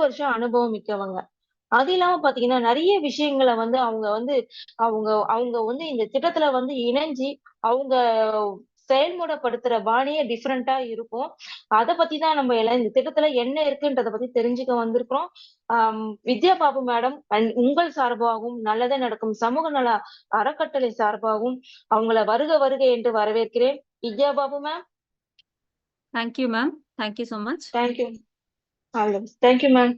வருஷம் அனுபவம் மிக்கவங்க. அது இல்லாம பாத்தீங்கன்னா, நெறைய விஷயங்கள வந்து அவங்க வந்து அவங்க அவங்க வந்து இந்த திட்டத்துல வந்து இணைஞ்சு, அவங்க செயல்முறைப்படுத்துற பாணியே டிஃபரெண்ட்டா இருக்கும். அத பத்தி தான் நம்ம எல்லாம் இந்த திட்டத்துல என்ன இருக்குன்றத பத்தி தெரிஞ்சுக்க வந்திருக்கிறோம். ஆம் வித்யா பாபு மேடம் உங்கள் சார்பாகவும், நல்லதே நடக்கும் சமூக நல அறக்கட்டளை சார்பாகவும் அவங்கள வருக வருக என்று வரவேற்கிறேன். Vidya Babu ma'am. Thank you ma'am. Thank you so much. Thank you. All the best. Thank you ma'am.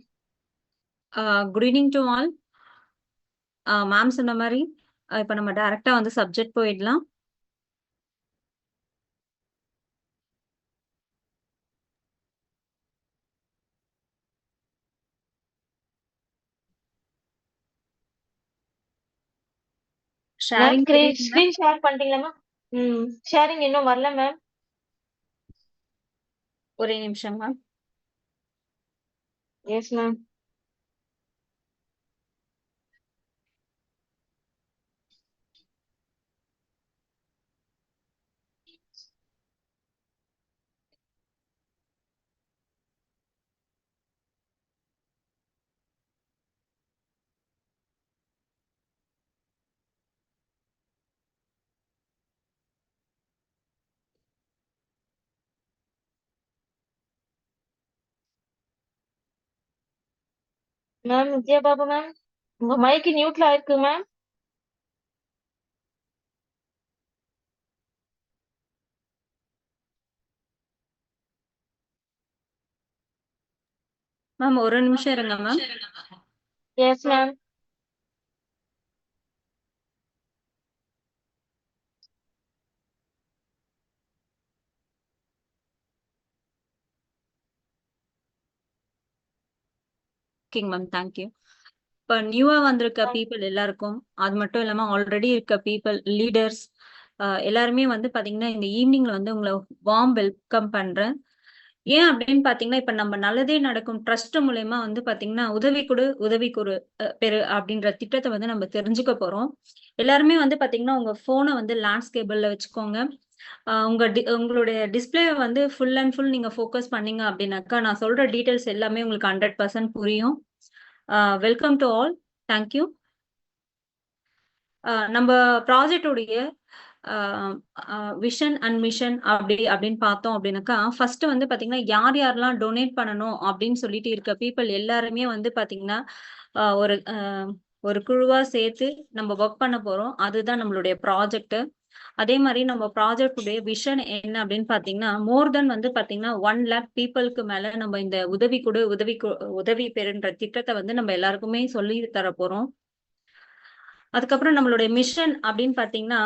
Good evening to all. Ma'am சொன்ன அ இப்ப நம்ம டைரக்ட்டா வந்து சப்ஜெக்ட் போயிடலாம். ஷேரிங் ஸ்க்ரீன் ஷேர் பண்ணிட்டீங்களா மேம்? ம். ஷேரிங் இன்னும் வரல மேம். ஒரே நிமிஷம் ma'am. Yes ma'am. Ma'am Vidya Babu ma'am. உங்க மைக் மியூட்ல இருக்கு மேம். மேம் ஒரு நிமிஷம் இருங்க மேம். Yes ma'am. ஓகேங்க மேம். Thank you. இப்ப நியூவா வந்திருக்க பீப்பிள் எல்லாருக்கும், அது மட்டும் இல்லாம ஆல்ரெடி இருக்க பீப்பிள், லீடர்ஸ் எல்லாருமே வந்து பாத்தீங்கன்னா, இந்த ஈவ்னிங்ல வந்து உங்கள வார்ம் வெல்கம் பண்றேன். ஏன் அப்படின்னு பாத்தீங்கன்னா, இப்ப நம்ம நல்லதே நடக்கும் ட்ரஸ்ட் மூலியமா வந்து பாத்தீங்கன்னா, உதவி கொடு, உதவி கொடு பெறு அப்படின்ற திட்டத்த வந்து நம்ம தெரிஞ்சுக்க போறோம். எல்லாருமே வந்து பாத்தீங்கன்னா, உங்க ஃபோன வந்து லேண்ட்ஸ்கேபிள்ல வச்சுக்கோங்க. உங்க டி உங்களுடைய டிஸ்பிளே வந்து ஃபுல் அண்ட் ஃபுல் நீங்க ஃபோக்கஸ் பண்ணீங்க அப்படின்னாக்கா, நான் சொல்ற டீட்டெயில்ஸ் எல்லாமே உங்களுக்கு 100% புரியும். Welcome to all. Thank you. ப்ராஜெக்டுடைய vision and mission அப்படி அப்படின்னு பார்த்தோம் அப்படின்னாக்கா, ஃபர்ஸ்ட் வந்து பாத்தீங்கன்னா, யார் யாரெல்லாம் டொனேட் பண்ணணும் அப்படின்னு சொல்லிட்டு இருக்க பீப்புள் எல்லாருமே வந்து பாத்தீங்கன்னா, ஒரு ஒரு குழுவா சேர்த்து நம்ம ஒர்க் பண்ண போறோம். அதுதான் நம்மளுடைய ப்ராஜெக்ட். அதே மாதிரி நம்ம ப்ராஜெக்ட் உடைய விஷன் என்ன அப்படின்னு பாத்தீங்கன்னா, மோர் தென் வந்து பாத்தீங்கன்னா, ஒன் லேக் பீப்பிள்க்கு மேல நம்ம இந்த உதவி கொடு, உதவி உதவி பெறுன்ற திட்டத்தை வந்து நம்ம எல்லாருக்குமே சொல்லி தர போறோம். அதுக்கப்புறம் நம்மளுடைய மிஷன் அப்படின்னு பாத்தீங்கன்னா,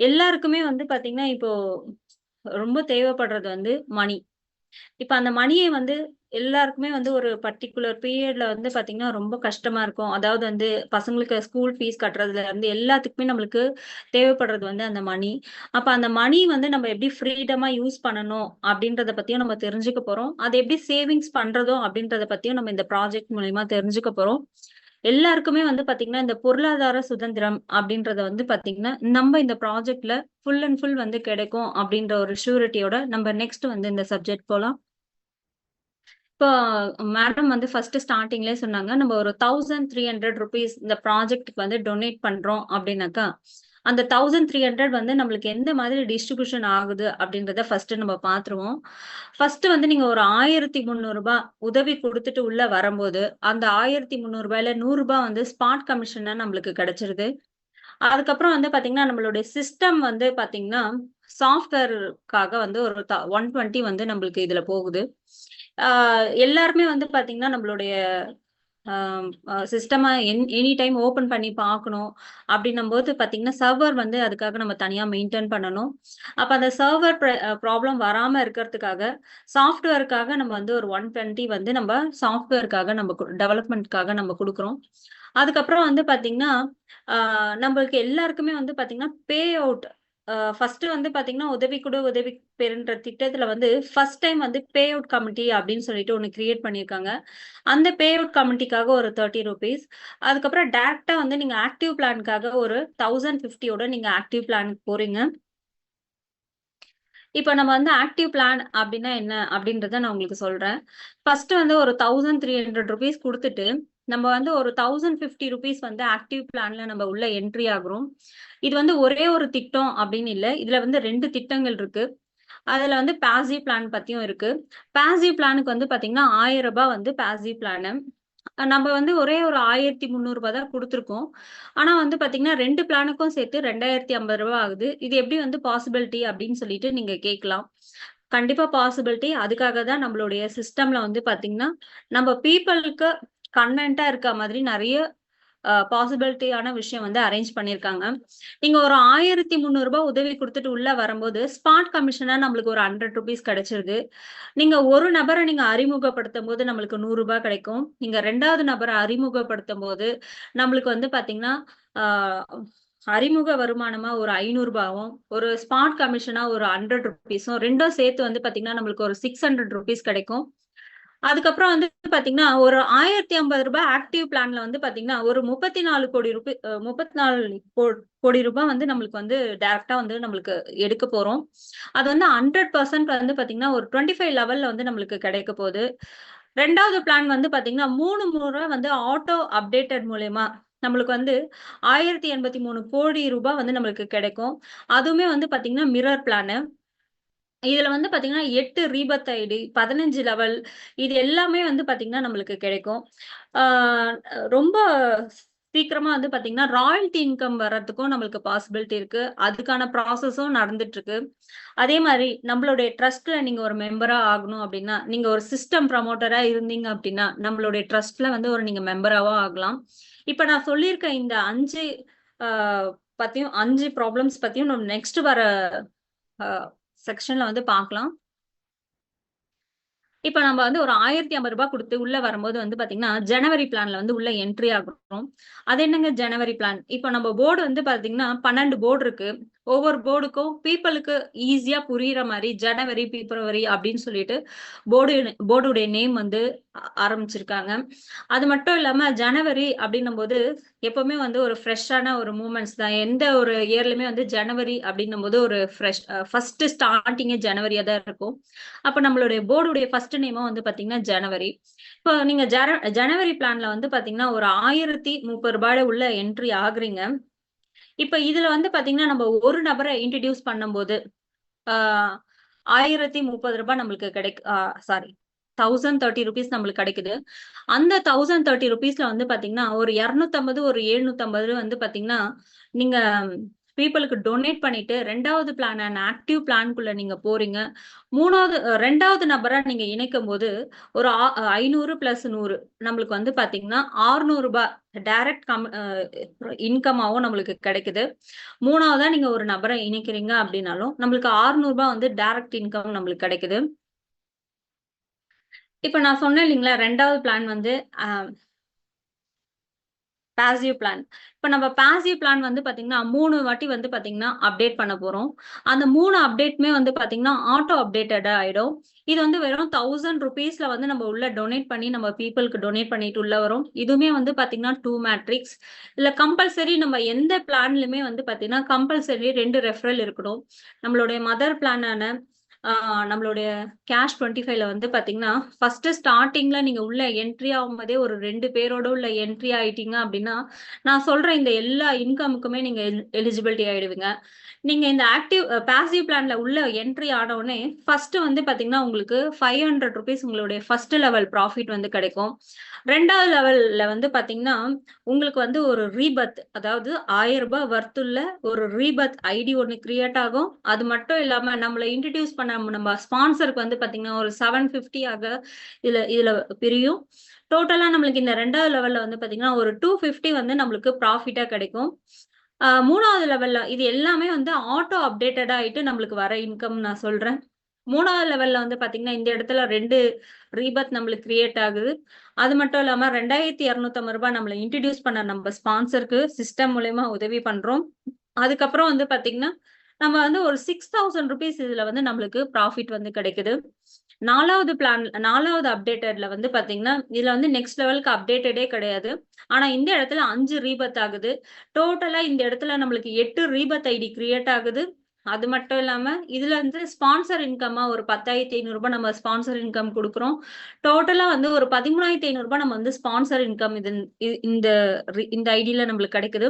எல்லாருக்குமே வந்து பாத்தீங்கன்னா, இப்போ ரொம்ப தேவைப்படுறது வந்து மணி. இப்ப அந்த மணியை வந்து எல்லாருக்குமே வந்து ஒரு பர்ட்டிகுலர் பீரியட்ல வந்து பாத்தீங்கன்னா, ரொம்ப கஷ்டமா இருக்கும். அதாவது வந்து பசங்களுக்கு ஸ்கூல் ஃபீஸ் கட்டுறதுல இருந்து எல்லாத்துக்குமே நம்மளுக்கு தேவைப்படுறது வந்து அந்த மணி. அப்ப அந்த மணி வந்து நம்ம எப்படி ஃப்ரீடமா யூஸ் பண்ணணும் அப்படின்றத பத்தியும் நம்ம தெரிஞ்சுக்க போறோம். அதை எப்படி சேவிங்ஸ் பண்றதும் அப்படின்றத பத்தியும் நம்ம இந்த ப்ராஜெக்ட் மூலியமா தெரிஞ்சுக்க போறோம். எல்லாருக்குமே வந்து பாத்தீங்கன்னா, இந்த பொருளாதார சுதந்திரம் அப்படின்றத வந்து பாத்தீங்கன்னா, நம்ம இந்த ப்ராஜெக்ட்ல ஃபுல் அண்ட் ஃபுல் வந்து கிடைக்கும் அப்படின்ற ஒரு ஷூரிட்டியோட நம்ம நெக்ஸ்ட் வந்து இந்த சப்ஜெக்ட் போலாம். இப்போ மேடம் வந்து ஃபர்ஸ்ட் ஸ்டார்ட்டிங்லயே சொன்னாங்க. நம்ம ஒரு ₹1300 இந்த ப்ராஜெக்ட்க்கு வந்து டொனேட் பண்றோம் அப்படின்னாக்கா, அந்த 1300 வந்து நம்மளுக்கு எந்த மாதிரி டிஸ்ட்ரிபியூஷன் ஆகுது அப்படின்றத ஃபர்ஸ்ட் நம்ம பார்த்துருவோம். ஃபர்ஸ்ட் வந்து நீங்க ஒரு ₹1300 உதவி கொடுத்துட்டு உள்ள வரும்போது, அந்த ₹1300ல ரூ. 100 வந்து ஸ்பாட் கமிஷனா நம்மளுக்கு கிடைச்சிருது. அதுக்கப்புறம் வந்து பாத்தீங்கன்னா, நம்மளுடைய சிஸ்டம் வந்து பாத்தீங்கன்னா, சாஃப்ட்வேருக்காக வந்து ஒரு த 120 வந்து நம்மளுக்கு இதுல போகுது. எல்லாருமே வந்து பாத்தீங்கன்னா, நம்மளுடைய சிஸ்டமை என் எனி டைம் ஓப்பன் பண்ணி பார்க்கணும். அப்படின்னும்போது பார்த்தீங்கன்னா சர்வர் வந்து அதுக்காக நம்ம தனியாக மெயின்டெயின் பண்ணணும். அப்போ அந்த சர்வர் ப்ர ப்ராப்ளம் வராமல் இருக்கிறதுக்காக, சாஃப்ட்வேருக்காக நம்ம வந்து ஒரு 120 வந்து நம்ம சாஃப்ட்வேருக்காக நம்ம டெவலப்மெண்ட்காக நம்ம கொடுக்குறோம் அதுக்கப்புறம் வந்து பார்த்தீங்கன்னா நம்மளுக்கு எல்லாருக்குமே வந்து பார்த்தீங்கன்னா பே அவுட் ஃபர்ஸ்ட் வந்து பாத்தீங்கன்னா, உதவி கொடு, உதவி பெறுன்ற திட்டத்துல வந்து ஃபர்ஸ்ட் டைம் வந்து பே அவுட் கமிட்டி அப்படின்னு சொல்லிட்டு ஒன்று கிரியேட் பண்ணியிருக்காங்க. அந்த பே அவுட் கமிட்டிக்காக ஒரு ₹30 அதுக்கப்புறம் டேரக்டா வந்து நீங்க ஆக்டிவ் பிளானுக்காக ஒரு தௌசண்ட் ஃபிஃப்டியோட நீங்க ஆக்டிவ் பிளானுக்கு போறீங்க. இப்போ நம்ம வந்து ஆக்டிவ் பிளான் அப்படின்னா என்ன அப்படின்றத நான் உங்களுக்கு சொல்றேன். ஃபர்ஸ்ட் வந்து ஒரு தௌசண்ட் த்ரீ ஹண்ட்ரட் ருபீஸ் கொடுத்துட்டு நம்ம வந்து ஒரு தௌசண்ட் ஃபிஃப்டி ருபீஸ் வந்து ஆக்டிவ் பிளான்ல நம்ம உள்ள என்ட்ரி ஆகுறோம். இது வந்து ஒரே ஒரு திட்டம் அப்படின்னு இல்ல. இதுல வந்து ரெண்டு திட்டங்கள் இருக்கு. அதுல வந்து பேசி பிளான் பத்தியும் இருக்கு. பேசி பிளானுக்கு வந்து பாத்தீங்கன்னா ஆயிரம் ரூபாய் வந்து பேசி பிளானு. நம்ம வந்து ஒரே ஒரு ஆயிரத்தி 1300 தான் கொடுத்துருக்கோம் ஆனா வந்து பாத்தீங்கன்னா ரெண்டு பிளானுக்கும் சேர்த்து ரெண்டாயிரத்தி ஐம்பது ரூபா ஆகுது. இது எப்படி வந்து பாசிபிலிட்டி அப்படின்னு சொல்லிட்டு நீங்க கேட்கலாம். கண்டிப்பா பாசிபிலிட்டி. அதுக்காக தான் நம்மளுடைய சிஸ்டம்ல வந்து பாத்தீங்கன்னா, நம்ம பீப்பிள்க்கு கன்வென்ட்டாக இருக்க மாதிரி நிறைய பாசிபிலிட்டியான விஷயம் வந்து அரேஞ்ச் பண்ணியிருக்காங்க. நீங்க ஒரு ஆயிரத்தி முந்நூறு ரூபாய் உதவி குடுத்துட்டு உள்ள வரும்போது, ஸ்பாட் கமிஷனா நம்மளுக்கு ஒரு ஹண்ட்ரட் ருபீஸ் கிடைச்சிருது. நீங்க ஒரு நபரை நீங்க அறிமுகப்படுத்தும் போது நம்மளுக்கு நூறு ரூபாய் கிடைக்கும். நீங்க 2வது நபர அறிமுகப்படுத்தும்போது, நம்மளுக்கு வந்து பாத்தீங்கன்னா, ஆ அறிமுக வருமானமா ஒரு ரூ. 500வும், ஒரு ஸ்பாட் கமிஷனா ஒரு ஹண்ட்ரட் ருபீஸும் ரெண்டும் சேர்த்து வந்து பாத்தீங்கன்னா, நம்மளுக்கு ஒரு சிக்ஸ் ஹண்ட்ரட் ருபீஸ் கிடைக்கும். அதுக்கப்புறம் வந்து பாத்தீங்கன்னா, ஒரு ஆயிரத்தி ஐம்பது ரூபாய் ஆக்டிவ் பிளான்ல வந்து பாத்தீங்கன்னா, ஒரு 34 கோடி ரூபி முப்பத்தி நாலு கோ கோடி ரூபாய் வந்து நம்மளுக்கு வந்து டைரக்டா வந்து நம்மளுக்கு எடுக்க போறோம். அது வந்து 100% வந்து பாத்தீங்கன்னா, ஒரு 25 லெவல்ல வந்து நம்மளுக்கு கிடைக்க போகுது ரெண்டாவது பிளான் வந்து பாத்தீங்கன்னா, மூணு முறை வந்து ஆட்டோ அப்டேட்டட் மூலயமா நம்மளுக்கு வந்து ஆயிரத்தி எண்பத்தி மூணு கோடி ரூபாய் வந்து நம்மளுக்கு கிடைக்கும். அதுவுமே வந்து பாத்தீங்கன்னா, மிரர் பிளானு. இதுல வந்து பாத்தீங்கன்னா எட்டு ரீபத் ஐடி, 15 லெவல் இது எல்லாமே வந்து பாத்தீங்கன்னா, நம்மளுக்கு கிடைக்கும். ரொம்ப சீக்கிரமா வந்து பாத்தீங்கன்னா, ராயல்டி இன்கம் வர்றதுக்கும் நம்மளுக்கு பாசிபிலிட்டி இருக்கு. அதுக்கான ப்ராசஸும் நடந்துட்டு இருக்கு. அதே மாதிரி நம்மளுடைய ட்ரஸ்ட்ல நீங்க ஒரு மெம்பரா ஆகணும் அப்படின்னா, நீங்க ஒரு சிஸ்டம் ப்ரமோட்டரா இருந்தீங்க அப்படின்னா, நம்மளுடைய ட்ரஸ்ட்ல வந்து ஒரு நீங்க மெம்பராவா ஆகலாம். இப்ப நான் சொல்லியிருக்க இந்த அஞ்சு பத்தியும் அஞ்சு ப்ராப்ளம்ஸ் பத்தியும் நம்ம நெக்ஸ்ட் வர செக்ஷன்ல வந்து பாக்கலாம். இப்ப நம்ம வந்து ஒரு ஆயிரத்தி ஐம்பது ரூபாய் கொடுத்து உள்ள வரும்போது வந்து பாத்தீங்கன்னா, ஜனவரி பிளான்ல வந்து உள்ள என்ட்ரி ஆகுறோம். அது என்னங்க ஜனவரி பிளான்? இப்ப நம்ம போர்டு வந்து பாத்தீங்கன்னா, 12 போர்டு இருக்கு. ஒவ்வொரு போர்டுக்கும் பீப்புளுக்கு ஈஸியா புரியுற மாதிரி ஜனவரி, பிப்ரவரி அப்படின்னு சொல்லிட்டு போர்டு போர்டுடைய நேம் வந்து ஆரம்பிச்சிருக்காங்க. அது மட்டும் இல்லாம ஜனவரி அப்படின்னும்போது, எப்பவுமே வந்து ஒரு ஃப்ரெஷ்ஷான ஒரு மூமெண்ட்ஸ் தான். எந்த ஒரு இயர்லயுமே வந்து ஜனவரி அப்படின்னும்போது ஒரு ஃப்ரெஷ் ஃபர்ஸ்ட் ஸ்டார்ட்டிங்கே ஜனவரியா தான் இருக்கும். அப்ப நம்மளுடைய போர்டுடைய ஃபர்ஸ்ட் நேமும் வந்து பாத்தீங்கன்னா, ஜனவரி. இப்போ நீங்க ஜன ஜனவரி பிளான்ல வந்து பாத்தீங்கன்னா, ஒரு ஆயிரத்தி முப்பது ரூபாய் உள்ள என்ட்ரி ஆகுறீங்க. இப்ப இதுல வந்து பாத்தீங்கன்னா நம்ம ஒரு நபரை இன்ட்ரடியூஸ் பண்ணும்போது ஆஹ் ஆயிரத்தி முப்பது ரூபாய் நம்மளுக்கு கிடைக்கு சாரி தௌசண்ட் தேர்ட்டி ருபீஸ் நம்மளுக்கு கிடைக்குது. அந்த தௌசண்ட் தேர்ட்டி ருபீஸ்ல வந்து பாத்தீங்கன்னா ஒரு இரநூத்தம்பது ஒரு எழுநூத்தம்பது வந்து பாத்தீங்கன்னா நீங்க பீப்பிளுக்கு டொனேட் பண்ணிட்டு ரெண்டாவது பிளான் அண்ட் ஆக்டிவ் பிளான்குள்ள நீங்க போறீங்க. 3வது 2வது நபரா நீங்க இணைக்கும்போது, ஒரு ஆ 500 பிளஸ் நூறு நம்மளுக்கு வந்து பாத்தீங்கன்னா, ஆறுநூறு ரூபாய் டைரக்ட் கம் இன்கமாகவும் இன்கமாவும் நம்மளுக்கு கிடைக்குது. மூணாவதா நீங்க ஒரு நபரை இணைக்கிறீங்க அப்படின்னாலும், நம்மளுக்கு ரூ. 600 வந்து டைரக்ட் இன்கம் நம்மளுக்கு கிடைக்குது. இப்ப நான் சொன்னேன் இல்லைங்களா ரெண்டாவது பிளான் வந்து பேசிவ் பிளான். இப்போ நம்ம பேசிவ் பிளான் வந்து பார்த்தீங்கன்னா மூணு வாட்டி வந்து பார்த்தீங்கன்னா அப்டேட் பண்ண போகிறோம் அந்த மூணு அப்டேட்டுமே வந்து பார்த்தீங்கன்னா ஆட்டோ அப்டேட்டடாக ஆகிடும் இது வந்து வெறும் தௌசண்ட் ருபீஸில் வந்து நம்ம உள்ள டொனேட் பண்ணி நம்ம பீப்புளுக்கு டொனேட் பண்ணிட்டு உள்ள வரோம். இதுவுமே வந்து பார்த்தீங்கன்னா டூ மேட்ரிக்ஸ். இல்லை கம்பல்சரி நம்ம எந்த பிளான்லையுமே வந்து பார்த்தீங்கன்னா கம்பல்சரி ரெண்டு ரெஃபரல் இருக்கணும். நம்மளுடைய மதர் பிளானான நம்மளுடைய கேஷ் 25ல வந்து பாத்தீங்கன்னா, ஃபர்ஸ்ட் ஸ்டார்டிங்ல நீங்க உள்ள என்ட்ரி ஆகும்போதே ஒரு ரெண்டு பேரோட உள்ள என்ட்ரி ஆயிட்டீங்க அப்படின்னா, நான் சொல்ற இந்த எல்லா இன்கமுக்குமே நீங்க எல் எலிஜிபிலிட்டி ஆயிடுவீங்க. நீங்க இந்த ஆக்டிவ் பாசிவ் பிளான்ல உள்ள என்ட்ரி ஆன உடனே, ஃபர்ஸ்ட் வந்து பாத்தீங்கன்னா, உங்களுக்கு ஃபைவ் ஹண்ட்ரட் ருபீஸ் உங்களுடைய ஃபர்ஸ்ட் லெவல் ப்ராஃபிட் வந்து கிடைக்கும். ரெண்டாவது லெவல்ல வந்து பாத்தீங்கன்னா, உங்களுக்கு வந்து ஒரு ரீபத் அதாவது ஆயிரம் ரூபாய் வர்த்துள்ள ஒரு ரீபத் ஐடி ஒன்று கிரியேட் ஆகும். அது மட்டும் இல்லாம நம்மளை இன்ட்ரடியூஸ் பண்ண நம்ம நம்ம ஸ்பான்சருக்கு வந்து பாத்தீங்கன்னா, ஒரு 750 ஆக இதுல இதுல பிரியும். டோட்டலா நம்மளுக்கு இந்த ரெண்டாவது லெவல்ல வந்து பாத்தீங்கன்னா, ஒரு 250 வந்து நம்மளுக்கு ப்ராஃபிட்டா கிடைக்கும். மூணாவது லெவல்ல இது எல்லாமே வந்து ஆட்டோ அப்டேட்டட் ஆயிட்டு நம்மளுக்கு வர இன்கம் நான் சொல்றேன். மூணாவது லெவல்ல வந்து பாத்தீங்கன்னா, இந்த இடத்துல ரெண்டு ரீபத் நம்மளுக்கு கிரியேட் ஆகுது. அது மட்டும் இல்லாம ரூ. 2250 நம்மள இன்ட்ரோடியூஸ் பண்ண நம்ம ஸ்பான்சருக்கு சிஸ்டம் மூலயமா உதவி பண்றோம். அதுக்கப்புறம் வந்து பாத்தீங்கன்னா, நம்ம வந்து ஒரு சிக்ஸ் தௌசண்ட் ருபீஸ் இதுல வந்து நம்மளுக்கு ப்ராஃபிட் வந்து கிடைக்குது. நாலாவது பிளான் நாலாவது அப்டேட்டட்ல வந்து பாத்தீங்கன்னா, இதுல வந்து நெக்ஸ்ட் லெவலுக்கு அப்டேட்டடே கிடையாது. ஆனா இந்த இடத்துல அஞ்சு ரீபத் ஆகுது. டோட்டலா இந்த இடத்துல நம்மளுக்கு எட்டு ரீபத் ஐடி கிரியேட் ஆகுது. அது மட்டும் இல்லாம இதுல இருந்து ஸ்பான்சர் இன்கம்மா ஒரு பத்தாயிரத்தி ஐநூறு ரூபாய் நம்ம ஸ்பான்சர் இன்கம் கொடுக்குறோம் டோட்டலா வந்து ஒரு பதிமூணாயிரத்தி ஐநூறு ரூபாய் நம்ம வந்து ஸ்பான்சர் இன்கம் இது இந்த ரி- இந்த ஐடியில நம்மளுக்கு கிடைக்குது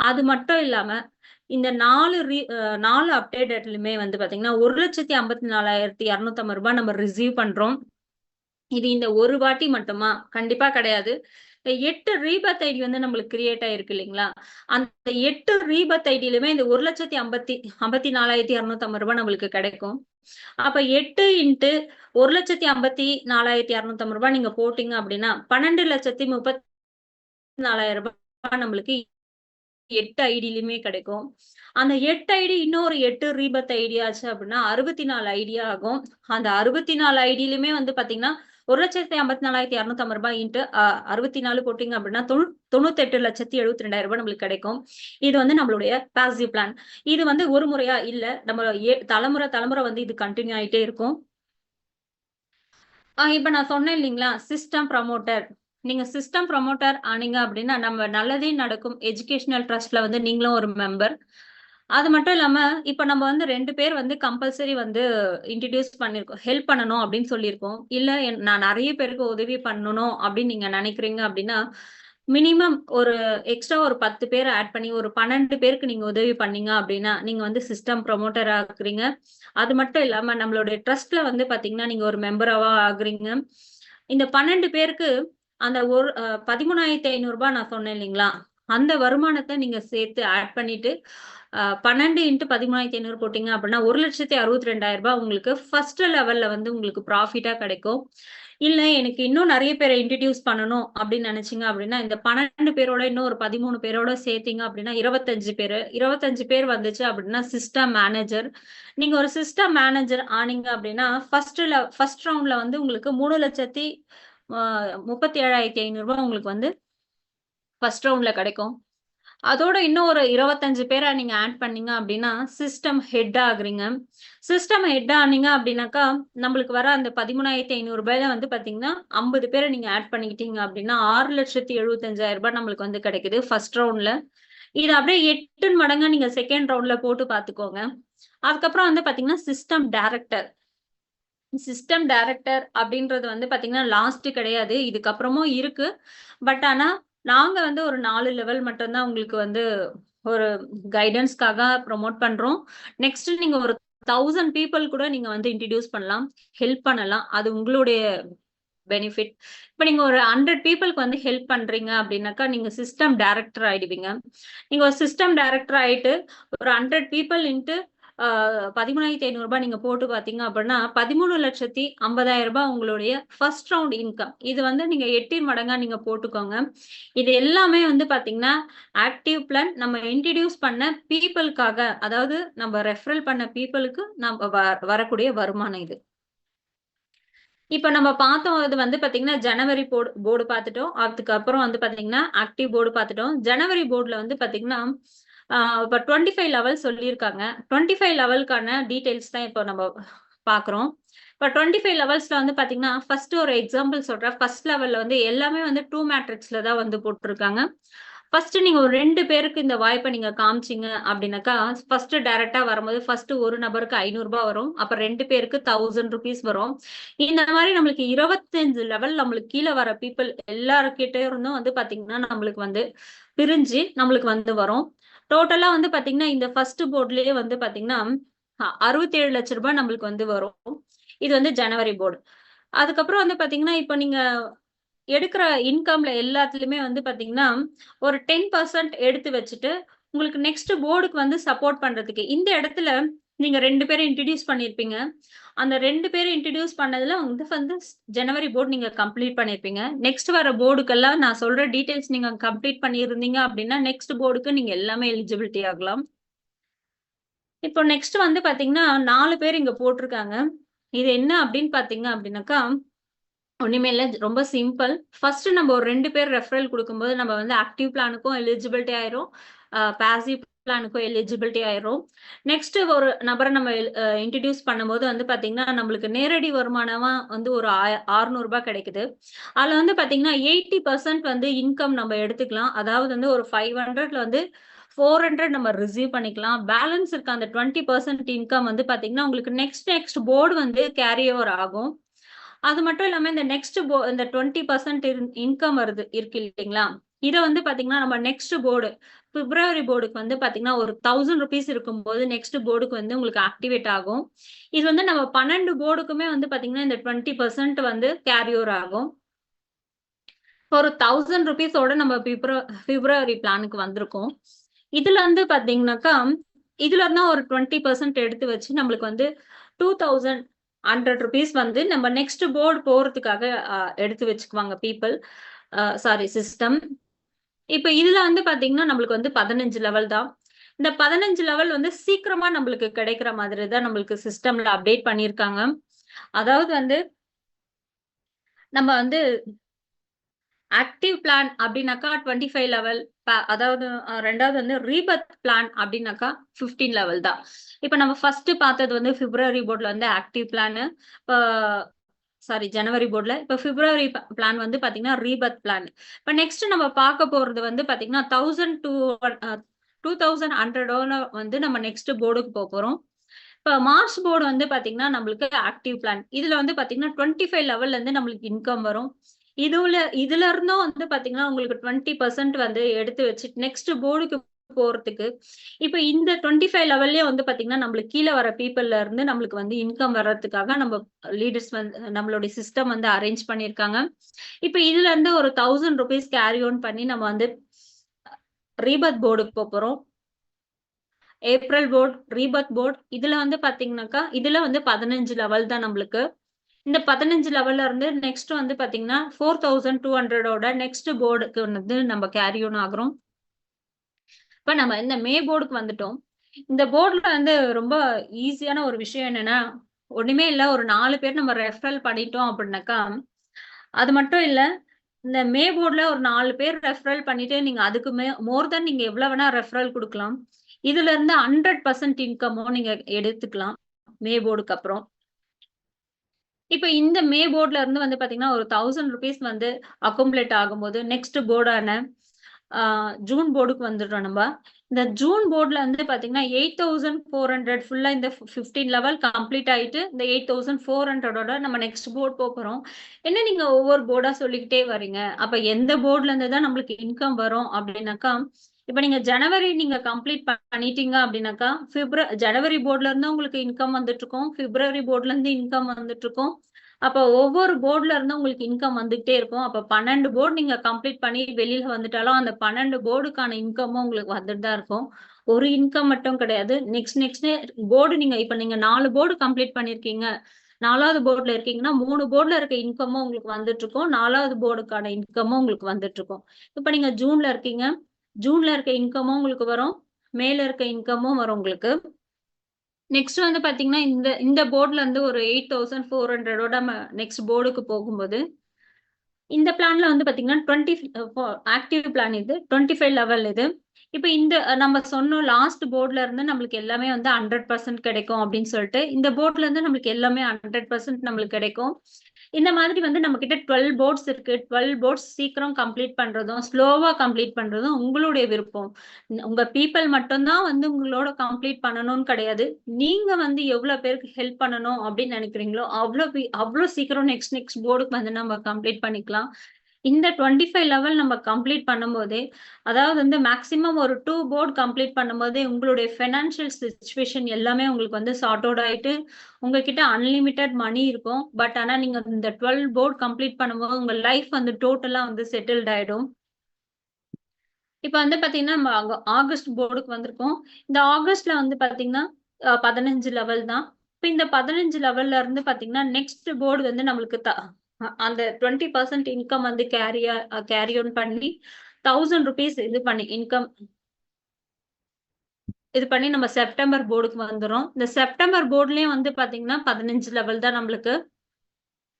அது மட்டும் இல்லாம இந்த நாலு ரீ நாலு அப்டேட்லயுமே வந்து பாத்தீங்கன்னா ஒரு லட்சத்தி ஐம்பத்தி நாலாயிரத்தி இரநூத்தம்பது ரூபாய் நம்ம ரிசீவ் பண்றோம். இது இந்த ஒரு வாட்டி மட்டுமா? கண்டிப்பா கிடையாது. எட்டு ரீபத் ஐடி வந்து நம்மளுக்கு கிரியேட் ஆயிருக்கு இல்லைங்களா? அந்த எட்டு ரீபத் ஐடியிலுமே இந்த ஒரு லட்சத்தி ஐம்பத்தி ஐம்பத்தி நாலாயிரத்தி இரநூத்தம்பது ரூபாய் நம்மளுக்கு கிடைக்கும். அப்ப எட்டு இன்ட்டு ஒரு லட்சத்தி ஐம்பத்தி நாலாயிரத்தி இரநூத்தம்பது ரூபாய் நீங்க போட்டீங்க அப்படின்னா பன்னெண்டு லட்சத்தி முப்பத்தி நாலாயிரம் ரூபாய் நம்மளுக்கு எட்டு ஐடியிலுமே கிடைக்கும். அந்த எட்டு ஐடி இன்னொரு எட்டு ரீபத் ஐடி ஆச்சு அப்படின்னா அறுபத்தி நாலு ஐடியா ஆகும். அந்த அறுபத்தி நாலு ஐடியிலுமே வந்து பாத்தீங்கன்னா ஒரு லட்சத்தி ஐம்பத்தி நாலாயிரத்தி இரநூத்தம்பது ரூபாய் இன்ட்டு அறுபத்தி நாலு போட்டீங்க அப்படின்னா தொண்ணூ தொண்ணூத்தி லட்சத்தி எழுபத்தி ரெண்டாயிரம் ரூபாய் நம்மளுக்கு கிடைக்கும். இது வந்து நம்மளுடைய பாசிவ் பிளான் இது வந்து ஒரு முறையா இல்ல நம்ம ஏ- தலைமுறை தலைமுறை வந்து இது கண்டினியூ ஆயிட்டே இருக்கும். இப்ப நான் சொன்னேன் இல்லைங்களா சிஸ்டம் ப்ரமோட்டர் நீங்க சிஸ்டம் ப்ரமோட்டர் ஆனீங்க அப்படின்னா நம்ம நல்லதே நடக்கும். எஜுகேஷனல் ட்ரஸ்ட்ல வந்து நீங்களும் ஒரு மெம்பர் அது மட்டும் இல்லாம இப்ப நம்ம வந்து ரெண்டு பேர் வந்து கம்பல்சரி வந்து இன்ட்ரடியூஸ் பண்ணிருக்கோம். ஹெல்ப் பண்ணணும் அப்படின்னு சொல்லியிருக்கோம். இல்ல என்- நான் நிறைய பேருக்கு உதவி பண்ணணும் அப்படின்னு நீங்க நினைக்கிறீங்க அப்படின்னா மினிமம் ஒரு எக்ஸ்ட்ரா ஒரு பத்து பேர் ஆட் பண்ணி ஒரு பன்னெண்டு பேருக்கு நீங்க உதவி பண்ணீங்க அப்படின்னா நீங்க வந்து சிஸ்டம் ப்ரமோட்டர் ஆகுறீங்க அது மட்டும் இல்லாம நம்மளுடைய ட்ரஸ்ட்ல வந்து பாத்தீங்கன்னா நீங்க ஒரு மெம்பராவா ஆகுறீங்க. இந்த பன்னெண்டு பேருக்கு அந்த ஒரு பதிமூணாயிரத்தி ஐநூறு ரூபாய் நான் சொன்னேன் இல்லைங்களா? அந்த வருமானத்தை நீங்க சேர்த்து ஆட் பண்ணிட்டு பன்னெண்டு இன்ட்டு பதிமூணாயிரத்தி ஐநூறு போட்டீங்க அப்படின்னா ஒரு லட்சத்தி அறுபத்தி ரெண்டாயிரம் ரூபாய் உங்களுக்கு ஃபர்ஸ்ட் லெவல்ல வந்து உங்களுக்கு ப்ராஃபிட்டா கிடைக்கும். இல்லை எனக்கு இன்னும் நிறைய பேரை இன்ட்ரடியூஸ் பண்ணணும் அப்படின்னு நினைச்சிங்க அப்படின்னா இந்த பன்னெண்டு பேரோட இன்னும் ஒரு பதிமூணு பேரோட சேர்த்தீங்க அப்படின்னா இருபத்தஞ்சு பேர் இருபத்தஞ்சு பேர் வந்துச்சு அப்படின்னா சிஸ்டம் மேனேஜர் நீங்க ஒரு சிஸ்டம் மேனேஜர் ஆனீங்க அப்படின்னா ஃபர்ஸ்ட்ல ஃபர்ஸ்ட் ரவுண்ட்ல வந்து உங்களுக்கு மூணு லட்சத்தி முப்பத்தி ஏழாயிரத்தி ஐநூறுரூவா உங்களுக்கு வந்து ஃபர்ஸ்ட் ரவுண்டில் கிடைக்கும். அதோட இன்னும் ஒரு இருபத்தஞ்சு பேரை நீங்க ஆட் பண்ணீங்க அப்படின்னா சிஸ்டம் ஹெட் ஆகுறீங்க. சிஸ்டம் ஹெட் ஆனீங்க அப்படின்னாக்கா நம்மளுக்கு வர அந்த பதிமூணாயிரத்தி ஐநூறு ரூபாயில வந்து பாத்தீங்கன்னா ஐம்பது பேரை நீங்க ஆட் பண்ணிக்கிட்டீங்க அப்படின்னா ஆறு லட்சத்தி எழுபத்தஞ்சாயிரம் ரூபாய் நம்மளுக்கு வந்து கிடைக்குது ஃபர்ஸ்ட் ரவுண்ட்ல இது அப்படியே எட்டு மடங்கா நீங்க செகண்ட் ரவுண்ட்ல போட்டு பாத்துக்கோங்க. அதுக்கப்புறம் வந்து பாத்தீங்கன்னா சிஸ்டம் டைரக்டர் சிஸ்டம் டைரக்டர் அப்படின்றது வந்து பாத்தீங்கன்னா லாஸ்ட் கிடையாது. இதுக்கப்புறமும் இருக்கு. பட் ஆனா நாங்க வந்து ஒரு நாலு லெவல் மட்டும்தான் உங்களுக்கு வந்து ஒரு கைடன்ஸ்க்காக ப்ரொமோட் பண்றோம். நெக்ஸ்ட் நீங்க ஒரு தௌசண்ட் பீப்புள் கூட நீங்க வந்து இன்ட்ரடியூஸ் பண்ணலாம். ஹெல்ப் பண்ணலாம். அது உங்களுடைய பெனிஃபிட் இப்போ நீங்க ஒரு ஹண்ட்ரட் பீப்புளுக்கு வந்து ஹெல்ப் பண்றீங்க அப்படின்னாக்கா நீங்க சிஸ்டம் டைரக்டர் ஆயிடுவீங்க. நீங்க ஒரு சிஸ்டம் டைரக்டர் ஆயிட்டு ஒரு ஹண்ட்ரட் பீப்புள் இன்ட்டு பதிமூணாயிரத்தி ஐநூறு ரூபாய் நீங்க போட்டு பாத்தீங்க அப்படின்னா பதிமூணு லட்சத்தி ஐம்பதாயிரம் ரூபாய் உங்களுடைய ஃபர்ஸ்ட் ரவுண்ட் இன்கம் இது வந்து நீங்க எட்டின் மடங்கா நீங்க போட்டுக்கோங்க. இது எல்லாமே வந்து பாத்தீங்கன்னா ஆக்டிவ் பிளான் நம்ம இன்ட்ரடியூஸ் பண்ண பீப்புளுக்காக அதாவது நம்ம ரெஃபரல் பண்ண பீப்புளுக்கு நம்ம வ- வரக்கூடிய வருமானம் இது. இப்ப நம்ம பார்த்தோம் இது வந்து பாத்தீங்கன்னா ஜனவரி போர்டு போர்டு பார்த்துட்டோம். அதுக்கப்புறம் வந்து பாத்தீங்கன்னா ஆக்டிவ் போர்டு பார்த்துட்டோம். ஜனவரி போர்டுல வந்து பாத்தீங்கன்னா இப்போ டுவெண்ட்டி ஃபைவ் லெவல் சொல்லியிருக்காங்க. டுவெண்ட்டி ஃபைவ் லெவலுக்கான டீட்டெயில்ஸ் தான் இப்போ நம்ம பார்க்குறோம். இப்போ டுவெண்ட்டி ஃபைவ் லெவல்ஸ்ல வந்து பார்த்தீங்கன்னா ஃபர்ஸ்ட் ஒரு எக்ஸாம்பிள் சொல்கிறேன் ஃபர்ஸ்ட் லெவலில் வந்து எல்லாமே வந்து டூ மேட்ரிக்ஸில் தான் வந்து போட்டிருக்காங்க. ஃபர்ஸ்ட் நீங்க ஒரு ரெண்டு பேருக்கு இந்த வாய்ப்பை நீங்க காமிச்சீங்க அப்படின்னாக்கா ஃபர்ஸ்ட் டைரக்டா வரும்போது ஃபர்ஸ்ட் ஒரு நபருக்கு ஐநூறு ரூபாய் வரும். அப்புறம் ரெண்டு பேருக்கு தௌசண்ட் ருபீஸ் வரும். இந்த மாதிரி நம்மளுக்கு இருபத்தஞ்சு லெவல் நம்மளுக்கு கீழே வர பீப்புள் எல்லாருக்கிட்டே இருந்தும் வந்து பாத்தீங்கன்னா நம்மளுக்கு வந்து பிரிஞ்சு நம்மளுக்கு வந்து வரும். டோட்டலா வந்து பாத்தீங்கன்னா இந்த ஃபர்ஸ்ட் போர்ட்லயே வந்து பாத்தீங்கன்னா அறுபத்தி ஏழு லட்சம் ரூபாய் நம்மளுக்கு வந்து வரும். இது வந்து ஜனவரி போர்டு அதுக்கப்புறம் வந்து பாத்தீங்கன்னா இப்போ நீங்க எடுக்கிற இன்கம்ல எல்லாத்துலயுமே வந்து பாத்தீங்கன்னா ஒரு டென் பர்சன்ட் எடுத்து வச்சுட்டு உங்களுக்கு நெக்ஸ்ட் போர்டுக்கு வந்து சப்போர்ட் பண்றதுக்கு இந்த இடத்துல நீங்க ரெண்டு பேரும் இன்ட்ரடியூஸ் பண்ணிருப்பீங்க. அந்த ரெண்டு பேரும் இன்ட்ரடியூஸ் பண்ணதுல வந்து வந்து ஜனவரி போர்டு நீங்க கம்ப்ளீட் பண்ணிருப்பீங்க. நெக்ஸ்ட் வர போர்டுக்கெல்லாம் நான் சொல்ற டீடைல்ஸ் நீங்க கம்ப்ளீட் பண்ணியிருந்தீங்க அப்படின்னா நெக்ஸ்ட் போர்டுக்கு நீங்க எல்லாமே எலிஜிபிலிட்டி ஆகலாம். இப்போ நெக்ஸ்ட் வந்து பாத்தீங்கன்னா நாலு பேர் இங்க போட்டிருக்காங்க. இது என்ன அப்படின்னு பாத்தீங்க அப்படின்னாக்கா ஒண்ணுமே இல்ல ரொம்ப சிம்பிள் ஃபர்ஸ்ட் நம்ம ஒரு ரெண்டு பேர் ரெஃபரல் கொடுக்கும்போது நம்ம வந்து ஆக்டிவ் பிளானுக்கும் எலிஜிபிலிட்டி ஆயிரும். பாசிவ் பிளானுக்கும் எலிஜிபிலிட்டி ஆயிரும். நெக்ஸ்ட் ஒரு நபரை நம்ம இன்ட்ரடியூஸ் பண்ணும்போது வந்து பாத்தீங்கன்னா நம்மளுக்கு நேரடி வருமானமா வந்து ஒரு ஆறுநூறு ரூபாய் கிடைக்குது. அதுல வந்து பாத்தீங்கன்னா எயிட்டி பர்சன்ட் வந்து இன்கம் நம்ம எடுத்துக்கலாம். அதாவது வந்து ஒரு ஃபைவ் ஹண்ட்ரட்ல வந்து ஃபோர் ஹண்ட்ரட் நம்ம ரிசீவ் பண்ணிக்கலாம். பேலன்ஸ் இருக்க அந்த டுவெண்ட்டி பர்சன்ட் இன்கம் வந்து பாத்தீங்கன்னா உங்களுக்கு நெக்ஸ்ட் நெக்ஸ்ட் போர்டு வந்து கேரி ஓவர் ஆகும். அது மட்டும் இல்லாம இந்த நெக்ஸ்ட் போ இந்த டுவெண்ட்டி பர்சன்ட் இன்கம் வருது இருக்கு இல்லைங்களா? இதை வந்து பாத்தீங்கன்னா நம்ம நெக்ஸ்ட் போர்டு பிப்ரவரி போர்டுக்கு வந்து பாத்தீங்கன்னா ஒரு தௌசண்ட் ருபீஸ் இருக்கும்போது நெக்ஸ்ட் போர்டுக்கு வந்து உங்களுக்கு ஆக்டிவேட் ஆகும். இது வந்து நம்ம பன்னெண்டு போர்டுக்குமே வந்து பாத்தீங்கன்னா இந்த டுவெண்ட்டி பர்சன்ட் வந்து கேரியோர் ஆகும். ஒரு தௌசண்ட் ருபீஸோட நம்ம பிப்ர பிப்ரவரி பிளானுக்கு வந்திருக்கோம். இதுல இருந்து பாத்தீங்கன்னாக்கா இதுல இருந்தா ஒரு டுவெண்ட்டி பர்சன்ட் எடுத்து வச்சு நம்மளுக்கு வந்து டூ தௌசண்ட் ஹண்ட்ரட் ருபீஸ் வந்து நம்ம நெக்ஸ்ட் போர்டு போறதுக்காக எடுத்து வச்சுக்குவாங்க பீப்புள் சாரி சிஸ்டம் இப்ப இதுல வந்து பாத்தீங்கன்னா நம்மளுக்கு வந்து பதினஞ்சு லெவல் தான். இந்த பதினஞ்சு லெவல் வந்து சீக்கிரமா நம்மளுக்கு கிடைக்கிற மாதிரி தான் நம்மளுக்கு சிஸ்டம்ல அப்டேட் பண்ணியிருக்காங்க. அதாவது வந்து நம்ம வந்து ஆக்டிவ் பிளான் அப்படின்னாக்கா டுவெண்ட்டி ஃபைவ் லெவல் அதாவது ரெண்டாவது வந்து ரீபத் பிளான் அப்படின்னாக்கா ஃபிஃப்டீன் லெவல் தான். இப்போ நம்ம ஃபர்ஸ்ட் பார்த்தது வந்து பிப்ரவரி போர்டில் வந்து ஆக்டிவ் பிளான் இப்போ சாரி ஜனவரி போர்டில் இப்போ பிப்ரவரி பிளான் வந்து பார்த்தீங்கன்னா ரீபத் பிளான் இப்போ நெக்ஸ்ட் நம்ம பார்க்க போகிறது வந்து பார்த்தீங்கன்னா தௌசண்ட் டூ டூ தௌசண்ட் ஹண்ட்ரடோட வந்து நம்ம நெக்ஸ்ட் போர்டுக்கு போக போகிறோம் இப்போ மார்ச் போர்டு வந்து பார்த்தீங்கன்னா நம்மளுக்கு ஆக்டிவ் பிளான் இதில் வந்து பார்த்தீங்கன்னா டுவெண்ட்டி ஃபைவ் லெவல்லேருந்து நம்மளுக்கு இன்கம் வரும். இதுல இதுல இருந்தும் வந்து பாத்தீங்கன்னா உங்களுக்கு டுவெண்ட்டி பர்சன்ட் வந்து எடுத்து வச்சுட்டு நெக்ஸ்ட் போர்டுக்கு போறதுக்கு. இப்ப இந்த டுவெண்ட்டி ஃபைவ் லெவல்லே வந்து பாத்தீங்கன்னா நம்மளுக்கு கீழே வர பீப்புள்ல இருந்து நம்மளுக்கு வந்து இன்கம் வர்றதுக்காக நம்ம லீடர்ஸ் வந்து நம்மளுடைய சிஸ்டம் வந்து அரேஞ்ச் பண்ணியிருக்காங்க. இப்ப இதுல இருந்து ஒரு தௌசண்ட் ருபீஸ் கேரி ஆன் பண்ணி நம்ம வந்து ரீபத் போர்டுக்கு போறோம். ஏப்ரல் போர்டு ரீபத் போர்டு இதுல வந்து பாத்தீங்கன்னாக்கா இதுல வந்து பதினஞ்சு லெவல் தான் நம்மளுக்கு. இந்த பதினஞ்சு லெவல்ல இருந்து நெக்ஸ்ட் வந்து பாத்தீங்கன்னா ஃபோர் தௌசண்ட் டூ ஹண்ட்ரடோட நெக்ஸ்ட் போர்டுக்கு வந்து நம்ம கேரி ஆன் ஆகுறோம். இப்ப நம்ம இந்த மே போர்டுக்கு வந்துட்டோம். இந்த போர்டுல வந்து ரொம்ப ஈஸியான ஒரு விஷயம் என்னன்னா ஒண்ணுமே இல்ல ஒரு நாலு பேர் நம்ம ரெஃபரல் பண்ணிட்டோம் அப்படின்னாக்கா அது மட்டும் இல்ல இந்த மே போர்டுல ஒரு நாலு பேர் ரெஃபரல் பண்ணிட்டு நீங்க அதுக்கு மே மோர் தென் நீங்க எவ்வளவு வேணா ரெஃபரல் கொடுக்கலாம். இதுல இருந்து ஹண்ட்ரட் பர்சன்ட் இன்கமோ நீங்க எடுத்துக்கலாம் மே போர்டுக்கு அப்புறம். இப்ப இந்த மே போர்ட்ல இருந்து வந்து பாத்தீங்கன்னா ஒரு தௌசண்ட் ருபீஸ் வந்து அக்குமுலேட் ஆகும்போது நெக்ஸ்ட் போர்டான ஜூன் போர்டுக்கு வந்துடுறோம் நம்ம. இந்த ஜூன் போர்டில் வந்து பார்த்தீங்கன்னா எயிட் தௌசண்ட் ஃபோர் ஹண்ட்ரட் ஃபுல்லா இந்த ஃபிஃப்டீன் லெவல் கம்ப்ளீட் ஆயிட்டு இந்த எயிட் தௌசண்ட் ஃபோர் ஹண்ட்ரடோட நம்ம நெக்ஸ்ட் போர்ட் போகிறோம் என்ன நீங்க ஒவ்வொரு போர்டா சொல்லிக்கிட்டே வரீங்க? அப்போ எந்த போர்ட்ல இருந்து தான் நம்மளுக்கு இன்கம் வரும் அப்படின்னாக்கா இப்போ நீங்க ஜனவரி நீங்க கம்ப்ளீட் பண்ணிட்டீங்க அப்படின்னாக்கா பிப்ர ஜனவரி போர்ட்லேருந்து உங்களுக்கு இன்கம் வந்துட்டுருக்கும். பிப்ரவரி போர்ட்லேருந்து இன்கம் வந்துட்டுருக்கும். அப்ப ஒவ்வொரு போர்ட்ல இருந்து உங்களுக்கு இன்கம் வந்துகிட்டே இருக்கும். அப்ப பன்னெண்டு போர்டு நீங்க கம்ப்ளீட் பண்ணி வெளியில வந்துட்டாலும் அந்த பன்னெண்டு போர்டுக்கான இன்கமும் உங்களுக்கு வந்துட்டு தான் இருக்கும். ஒரு இன்கம் மட்டும் கிடையாது. நெக்ஸ்ட் நெக்ஸ்ட் போர்டு நீங்க இப்ப நீங்க நாலு போர்டு கம்ப்ளீட் பண்ணிருக்கீங்க. நாலாவது போர்டுல இருக்கீங்கன்னா மூணு போர்டுல இருக்க இன்கமும் உங்களுக்கு வந்துட்டு இருக்கும். நாலாவது போர்டுக்கான இன்கமும் உங்களுக்கு வந்துட்டு இருக்கும். இப்ப நீங்க ஜூன்ல இருக்கீங்க. ஜூன்ல இருக்க இன்கமும் உங்களுக்கு வரும். மேல இருக்க இன்கமும் வரும் உங்களுக்கு. நெக்ஸ்ட் வந்து பாத்தீங்கன்னா இந்த இந்த போர்ட்ல இருந்து ஒரு எயிட் தௌசண்ட் ஃபோர் ஹண்ட்ரடோட நம்ம நெக்ஸ்ட் போர்டுக்கு போகும்போது இந்த பிளான்ல வந்து பாத்தீங்கன்னா டுவெண்ட்டி ஆக்டிவ் பிளான் இது டுவெண்ட்டி ஃபைவ் லெவல் இது. இப்போ இந்த நம்ம சொன்னோம் லாஸ்ட் போர்ட்ல இருந்து நம்மளுக்கு எல்லாமே வந்து ஹண்ட்ரட் பர்சன்ட் கிடைக்கும் அப்படின்னு சொல்லிட்டு இந்த போர்ட்ல இருந்து நம்மளுக்கு எல்லாமே ஹண்ட்ரட் பர்சன்ட் நம்மளுக்கு கிடைக்கும். இந்த மாதிரி வந்து நம்ம கிட்ட டுவெல் போர்ட்ஸ் இருக்கு. டுவெல் போர்ட்ஸ் சீக்கிரம் கம்ப்ளீட் பண்றதும் ஸ்லோவா கம்ப்ளீட் பண்றதும் உங்களுடைய விருப்பம். உங்க பீப்பிள் மட்டும்தான் வந்து உங்களோட கம்ப்ளீட் பண்ணணும்னு கிடையாது. நீங்க வந்து எவ்வளவு பேருக்கு ஹெல்ப் பண்ணணும் அப்படின்னு நினைக்கிறீங்களோ அவ்வளவு அவ்வளோ அவ்வளவு சீக்கிரம் நெக்ஸ்ட் நெக்ஸ்ட் போர்டுக்கு வந்து நம்ம கம்ப்ளீட் பண்ணிக்கலாம். இந்த டுவெண்ட்டி ஃபைவ் லெவல் நம்ம கம்ப்ளீட் பண்ணும்போதே அதாவது வந்து மேக்ஸிமம் ஒரு டூ போர்டு கம்ப்ளீட் பண்ணும்போது உங்களுடைய ஃபினான்ஷியல் சுச்சுவேஷன் எல்லாமே உங்களுக்கு வந்து சார்ட் அவுட் ஆயிட்டு உங்ககிட்ட அன்லிமிட்டெட் மணி இருக்கும். பட் ஆனால் நீங்கள் இந்த டுவெல் போர்டு கம்ப்ளீட் பண்ணும்போது உங்கள் லைஃப் வந்து டோட்டலாக வந்து செட்டில்ட் ஆயிடும். இப்போ வந்து பார்த்தீங்கன்னா நம்ம ஆகஸ்ட் போர்டுக்கு வந்திருக்கோம். இந்த ஆகஸ்ட்ல வந்து பார்த்தீங்கன்னா பதினஞ்சு லெவல் தான். இப்போ இந்த பதினஞ்சு லெவல்ல இருந்து பார்த்தீங்கன்னா நெக்ஸ்ட் போர்டு வந்து நம்மளுக்கு த- அந்த டுவெண்ட்டி பர்சன்ட் இன்கம் வந்து கேரி கேரி ஆன் பண்ணி தௌசண்ட் ருபீஸ் இது பண்ணி இன்கம் இது பண்ணி நம்ம செப்டம்பர் போர்டுக்கு வந்துரும் இந்த செப்டம்பர் போர்டுலயும் வந்து பாத்தீங்கன்னா பதினஞ்சு லெவல் தான் நம்மளுக்கு.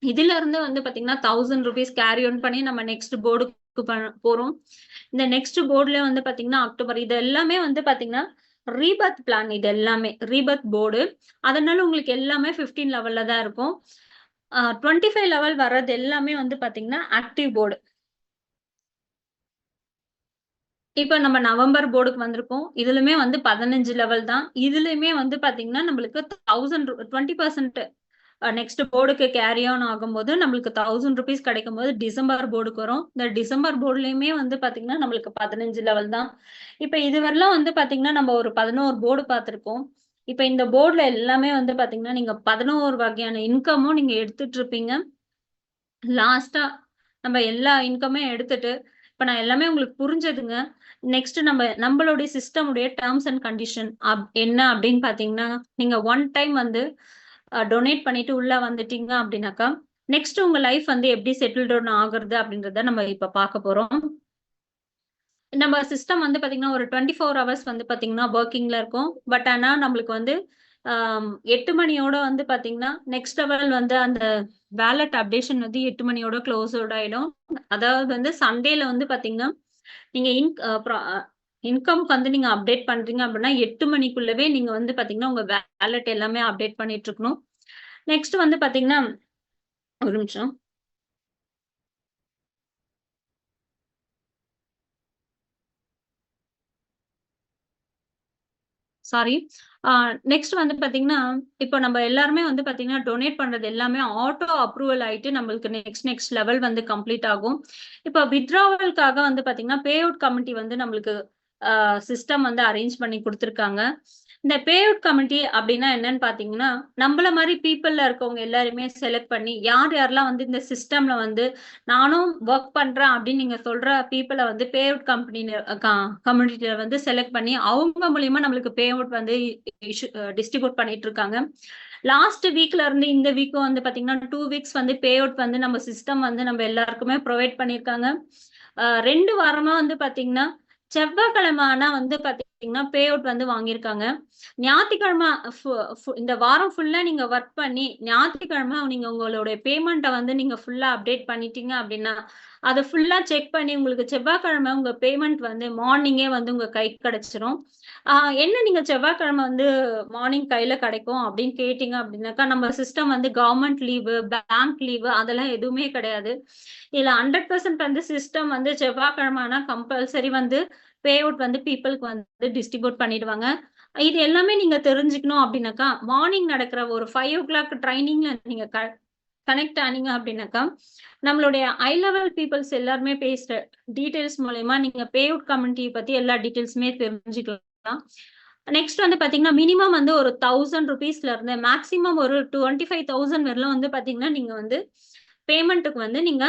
இதுல இருந்து வந்து பாத்தீங்கன்னா தௌசண்ட் ருபீஸ் கேரி ஆன் பண்ணி நம்ம நெக்ஸ்ட் போர்டுக்கு போறோம். இந்த நெக்ஸ்ட் போர்டுல வந்து பாத்தீங்கன்னா அக்டோபர் இது எல்லாமே வந்து பாத்தீங்கன்னா ரீபத் பிளான் இது எல்லாமே ரீபத் போர்டு அதனால உங்களுக்கு எல்லாமே 15 லெவல்ல தான் இருக்கும். டுவெண்ட்டி ஃபைவ் லெவல் வர்றது எல்லாமே வந்து பாத்தீங்கன்னா ஆக்டிவ் போர்டு இப்ப நம்ம நவம்பர் போர்டுக்கு வந்திருக்கோம். இதுலயுமே வந்து 15 லெவல் தான். இதுலயுமே வந்து பாத்தீங்கன்னா, நம்மளுக்கு தௌசண்ட் டுவெண்ட்டி பர்சன்ட் நெக்ஸ்ட் போர்டுக்கு கேரி ஆன் ஆகும்போது, நம்மளுக்கு தௌசண்ட் ருபீஸ் கிடைக்கும் போது டிசம்பர் போர்டுக்கு வரும். இந்த டிசம்பர் போர்டுலயுமே வந்து பாத்தீங்கன்னா, நம்மளுக்கு 15 லெவல் தான். இப்ப இதுவரெல்லாம் வந்து பாத்தீங்கன்னா, நம்ம ஒரு 11 போர்டு பார்த்திருக்கோம். இப்ப இந்த போர்டுல எல்லாமே வந்து பாத்தீங்கன்னா, நீங்க 11 வகையான இன்கமும் நீங்க எடுத்துட்டு இருப்பீங்க. லாஸ்டா நம்ம எல்லா இன்கமே எடுத்துட்டு, இப்ப நான் எல்லாமே உங்களுக்கு புரிஞ்சதுங்க. நெக்ஸ்ட் நம்ம நம்மளுடைய சிஸ்டமுடைய டேர்ம்ஸ் அண்ட் கண்டிஷன் அப் என்ன அப்படின்னு பாத்தீங்கன்னா, நீங்க ஒன் டைம் வந்து டொனேட் பண்ணிட்டு உள்ள வந்துட்டீங்க அப்படின்னாக்கா, நெக்ஸ்ட் உங்க லைஃப் வந்து எப்படி செட்டில் டவுன் ஆகுறது அப்படின்றத நம்ம இப்ப பார்க்க போறோம். நம்ம சிஸ்டம் வந்து பாத்தீங்கன்னா, ஒரு 24 ஹவர்ஸ் வந்து பாத்தீங்கன்னா, ஒர்க்கிங்ல இருக்கும். பட் ஆனா நம்மளுக்கு வந்து எட்டு மணியோட வந்து பாத்தீங்கன்னா, நெக்ஸ்ட் லெவல் வந்து அந்த வேலட் அப்டேஷன் வந்து எட்டு மணியோட க்ளோஸோட ஆயிடும். அதாவது வந்து சண்டேல வந்து பாத்தீங்கன்னா, நீங்க இன் இன்கம்க்கு வந்து நீங்க அப்டேட் பண்றீங்க அப்படின்னா, எட்டு மணிக்குள்ளவே நீங்க வந்து பாத்தீங்கன்னா, உங்க வேலட் எல்லாமே அப்டேட் பண்ணிட்டு இருக்கணும். நெக்ஸ்ட் வந்து பாத்தீங்கன்னா ஒரு நிமிஷம். சாரி. நெக்ஸ்ட் வந்து பாத்தீங்கன்னா, இப்ப நம்ம எல்லாருமே வந்து பாத்தீங்கன்னா, டொனேட் பண்றது எல்லாமே ஆட்டோ அப்ரூவல் ஆயிட்டு நம்மளுக்கு நெக்ஸ்ட் நெக்ஸ்ட் லெவல் வந்து கம்ப்ளீட் ஆகும். இப்ப வித்ராவல்காக வந்து பாத்தீங்கன்னா, பே அவுட் கமிட்டி வந்து நம்மளுக்கு சிஸ்டம் வந்து அரேஞ்ச் பண்ணி குடுத்துருக்காங்க. இந்த பே அவுட் கமிட்டி அப்படின்னா என்னன்னு பாத்தீங்கன்னா, நம்மள மாதிரி பீப்புள்ல இருக்கவங்க எல்லாருமே செலக்ட் பண்ணி, யார் யாரெல்லாம் வந்து இந்த சிஸ்டம்ல வந்து நானும் ஒர்க் பண்றேன் அப்படின்னு நீங்க சொல்ற பீப்புளை வந்து பே அவுட் கம்பெனில கம்யூனிட்டில வந்து செலக்ட் பண்ணி, அவங்க மூலியமா நம்மளுக்கு பே அவுட் வந்து டிஸ்ட்ரிபியூட் பண்ணிட்டு இருக்காங்க. லாஸ்ட் வீக்ல இருந்து இந்த வீக்கும் வந்து பாத்தீங்கன்னா, டூ வீக்ஸ் வந்து பே அவுட் வந்து நம்ம சிஸ்டம் வந்து நம்ம எல்லாருக்குமே ப்ரொவைட் பண்ணியிருக்காங்க. ரெண்டு வாரமா வந்து பாத்தீங்கன்னா, செவ்வாய்க்கிழமை ஆனா வந்து பாத்தீங்கன்னா, பே அவுட் வந்து வாங்கியிருக்காங்க. ஞாயிற்றுக்கிழமை இந்த வாரம் ஃபுல்லா நீங்க ஒர்க் பண்ணி, ஞாயிற்றுக்கிழமை நீங்க உங்களுடைய பேமெண்ட்ட வந்து நீங்க ஃபுல்லா அப்டேட் பண்ணிட்டீங்க அப்படின்னா, அத ஃபுல்லா செக் பண்ணி உங்களுக்கு செவ்வாய்க்கிழமை உங்க பேமெண்ட் வந்து மார்னிங்கே வந்து உங்க கைக்கு கிடைச்சிரும். என்ன நீங்க செவ்வாய்க்கிழமை வந்து மார்னிங் கையில கிடைக்கும் அப்படின்னு கேட்டீங்க அப்படின்னாக்கா, நம்ம சிஸ்டம் வந்து கவர்மெண்ட் லீவு, பேங்க் லீவு அதெல்லாம் எதுவுமே கிடையாது. இதுல 100% வந்து சிஸ்டம் வந்து செவ்வாய்க்கிழமைனா கம்பல்சரி வந்து பே அவுட் வந்து பீப்பிள்க்கு வந்து டிஸ்ட்ரிபியூட் பண்ணிடுவாங்க. இது எல்லாமே நீங்க தெரிஞ்சுக்கணும் அப்படின்னாக்கா, மார்னிங் நடக்கிற ஒரு ஃபைவ் ஓ கிளாக் ட்ரைனிங்ல நீங்க கனெக்ட் ஆனீங்க அப்படின்னாக்கா, நம்மளுடைய ஹை லெவல் பீப்பிள்ஸ் எல்லாருமே பேசுற டீட்டெயில்ஸ் மூலயமா நீங்க பே அவுட் கமிட்டி பத்தி எல்லா டீட்டெயில்ஸுமே தெரிஞ்சுக்கலாம். நெக்ஸ்ட் வந்து பாத்தீங்கன்னா, மினிமம் வந்து ஒரு ₹1000ல இருந்து மேக்ஸிமம் ஒரு டுவெண்ட்டி ஃபைவ் தௌசண்ட் வரலாம் வந்து பாத்தீங்கன்னா, நீங்க வந்து பேமெண்ட்டுக்கு வந்து நீங்க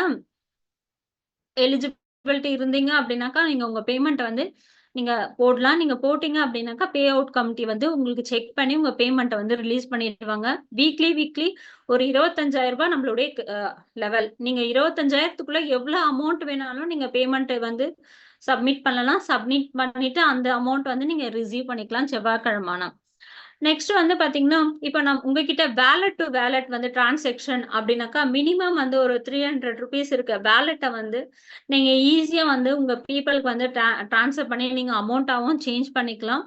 எலிஜிபிலிட்டி இருந்தீங்க அப்படின்னாக்கா, நீங்க உங்க பேமெண்ட் வந்து நீங்க போடலாம். நீங்க போட்டீங்க அப்படின்னாக்கா, பே அவுட் கமிட்டி வந்து உங்களுக்கு செக் பண்ணி உங்க பேமெண்ட்டை வந்து ரிலீஸ் பண்ணிடுவாங்க. வீக்லி வீக்லி ஒரு இருபத்தஞ்சாயிரம் ரூபாய் நம்மளுடைய லெவல். நீங்க 25,000த்துக்குள்ள எவ்வளோ அமௌண்ட் வேணாலும் நீங்க பேமெண்ட் வந்து சப்மிட் பண்ணலாம். சப்மிட் பண்ணிட்டு அந்த அமௌண்ட் வந்து நீங்க ரிசீவ் பண்ணிக்கலாம் செவ்வாய்க்கிழமை நெக்ஸ்ட் வந்து பாத்தீங்கன்னா, இப்ப நம்ம உங்ககிட்ட வேலட் டூ வேலட் வந்து டிரான்சாக்ஷன் அப்படின்னாக்கா, மினிமம் வந்து ஒரு ₹300 இருக்க வேலெட்டை வந்து நீங்க ஈஸியா வந்து உங்க பீப்பிள்க்கு வந்து ட்ரா ட்ரான்ஸ்ஃபர் பண்ணி நீங்க அமௌண்ட்டாகவும் சேஞ்ச் பண்ணிக்கலாம்.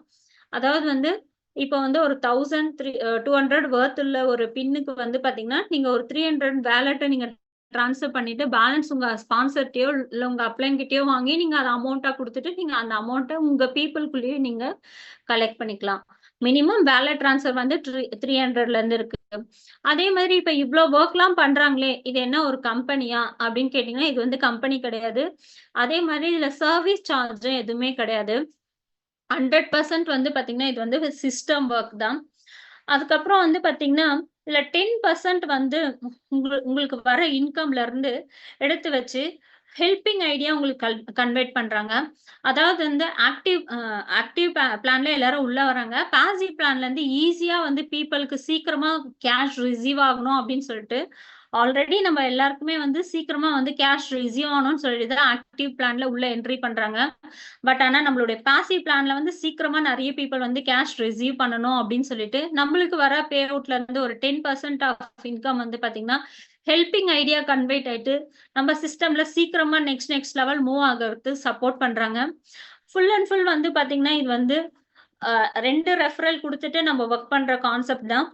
அதாவது வந்து இப்போ வந்து ஒரு thousand three two hundred worth உள்ள ஒரு பின்னுக்கு வந்து பாத்தீங்கன்னா, நீங்க ஒரு த்ரீ ஹண்ட்ரட் வேலெட்டை நீங்க ட்ரான்ஸ்ஃபர் பண்ணிட்டு பேலன்ஸ் உங்க ஸ்பான்சர்ட்டயோ இல்ல உங்க அப்ளைன்கிட்டயோ வாங்கி நீங்க அதை அமௌண்ட்டா கொடுத்துட்டு நீங்க அந்த அமௌண்ட்டை உங்க பீப்புளுக்குள்ளேயே நீங்க கலெக்ட் பண்ணிக்கலாம். மினிமம் வாலெட் ட்ரான்ஸ்ஃபர் வந்து த்ரீ 300ல இருந்து இருக்கு. அதே மாதிரி இப்ப இவ்ளோ எல்லாம் பண்றாங்களே, இது என்ன ஒரு கம்பெனியா? அப்படின்னு கேட்டீங்கன்னா, இது வந்து கம்பெனி கிடையாது. அதே மாதிரி இதுல சர்வீஸ் சார்ஜும் எதுவுமே கிடையாது. 100% வந்து பாத்தீங்கன்னா, இது வந்து சிஸ்டம் ஒர்க் தான். அதுக்கப்புறம் வந்து பாத்தீங்கன்னா, இதுல 10% வந்து உங்களுக்கு வர இன்கம்ல இருந்து எடுத்து வச்சு, ஹெல்பிங் ஐடியா உங்களுக்கு கல் கன்வெர்ட் பண்றாங்க. அதாவது வந்து ஆக்டிவ் ஆக்டிவ் பிளான்ல எல்லாரும் உள்ள வராங்க. பாசிவ் பிளான்ல இருந்து ஈஸியா வந்து பீப்பிள்க்கு சீக்கிரமா கேஷ் ரிசீவ் ஆகணும் அப்படின்னு சொல்லிட்டு, ஆல்ரெடி நம்ம எல்லாருக்குமே வந்து சீக்கிரமா வந்து கேஷ் ரிசீவ் ஆகணும்னு சொல்லிட்டு தான் ஆக்டிவ் பிளான்ல உள்ள என்ட்ரி பண்றாங்க. பட் ஆனா நம்மளுடைய பாசிவ் பிளான்ல வந்து சீக்கிரமா நிறைய பீப்பிள் வந்து கேஷ் ரிசீவ் பண்ணணும் அப்படின்னு சொல்லிட்டு, நம்மளுக்கு வர பே அவுட்ல இருந்து ஒரு 10% ஆஃப் இன்கம் வந்து பாத்தீங்கன்னா, ஹெல்பிங் ஐடியா கன்வெர்ட் ஆயிட்டு, நம்ம சிஸ்டம்ல சீக்கிரமா நெக்ஸ்ட் நெக்ஸ்ட் லெவல் மூவ் ஆகுறதுக்கு சப்போர்ட் பண்றாங்க. ஃபுல் அண்ட் ஃபுல் வந்து பாத்தீங்கன்னா, இது வந்து ரெண்டு ரெஃபரல் கொடுத்துட்டு நம்ம ஒர்க் பண்ற கான்செப்ட் தான்.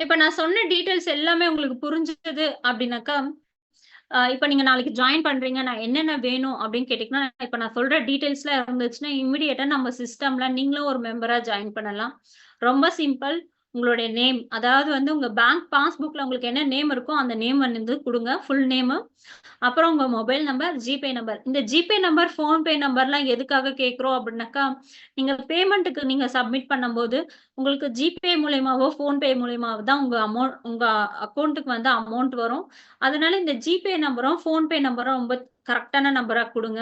இப்ப நான் சொன்ன டீட்டெயில்ஸ் எல்லாமே உங்களுக்கு புரிஞ்சது அப்படின்னாக்கா, இப்ப நீங்க நாளைக்கு ஜாயின் பண்றீங்க. நான் என்னென்ன வேணும் அப்படின்னு கேட்டீங்கன்னா, இப்ப நான் சொல்ற டீட்டெயில்ஸ்லாம் இருந்துச்சுன்னா, இமிடியேட்டா நம்ம சிஸ்டம்ல நீங்களும் ஒரு மெம்பரா ஜாயின் பண்ணலாம். ரொம்ப சிம்பிள். உங்களுடைய நேம் அதாவது வந்து உங்க பேங்க் பாஸ்புக்ல உங்களுக்கு என்ன நேம் இருக்கோ அந்த நேம் வந்து கொடுங்க ஃபுல் நேமு. அப்புறம் உங்க மொபைல் நம்பர், ஜிபே நம்பர். இந்த ஜிபே நம்பர், ஃபோன்பே நம்பர்லாம் எதுக்காக கேட்குறோம் அப்படின்னாக்கா, நீங்க பேமெண்ட்டுக்கு நீங்க சப்மிட் பண்ணும்போது, உங்களுக்கு ஜிபே மூலயமாவோ ஃபோன்பே மூலியமாவோ தான் உங்க அமௌண்ட் உங்க அக்கௌண்ட்டுக்கு வந்து அமௌண்ட் வரும். அதனால இந்த ஜிபே நம்பரும், ஃபோன்பே நம்பரும் ரொம்ப கரெக்டான நம்பரா கொடுங்க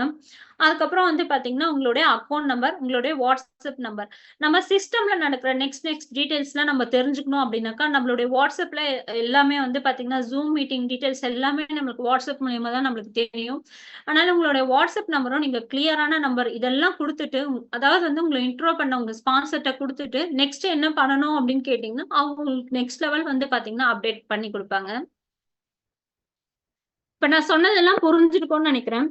அதுக்கப்புறம் வந்து பார்த்தீங்கன்னா, உங்களுடைய அக்கௌண்ட் நம்பர், உங்களுடைய வாட்ஸ்அப் நம்பர். நம்ம சிஸ்டம்ல நடக்கிற நெக்ஸ்ட் நெக்ஸ்ட் டீட்டெயில்ஸ்லாம் நம்ம தெரிஞ்சுக்கணும் அப்படின்னாக்கா, நம்மளுடைய வாட்ஸ்அப்ல எல்லாமே வந்து பார்த்தீங்கன்னா, ஜூம் மீட்டிங் டீட்டெயில்ஸ் எல்லாமே நம்மளுக்கு வாட்ஸ்அப் மூலியமா தான் நம்மளுக்கு தெரியும். அதனால உங்களுடைய வாட்ஸ்அப் நம்பரும் நீங்க கிளியரான நம்பர் இதெல்லாம் கொடுத்துட்டு அதாவது வந்து உங்களை இன்ட்ரோ பண்ண உங்க ஸ்பான்சர்ட்ட கொடுத்துட்டு நெக்ஸ்ட் என்ன பண்ணணும் அப்படின்னு கேட்டீங்கன்னா, அவங்க நெக்ஸ்ட் லெவல் வந்து பார்த்தீங்கன்னா, அப்டேட் பண்ணி கொடுப்பாங்க இப்ப நான் சொன்னதெல்லாம் புரிஞ்சிருக்கோம்னு நினைக்கிறேன்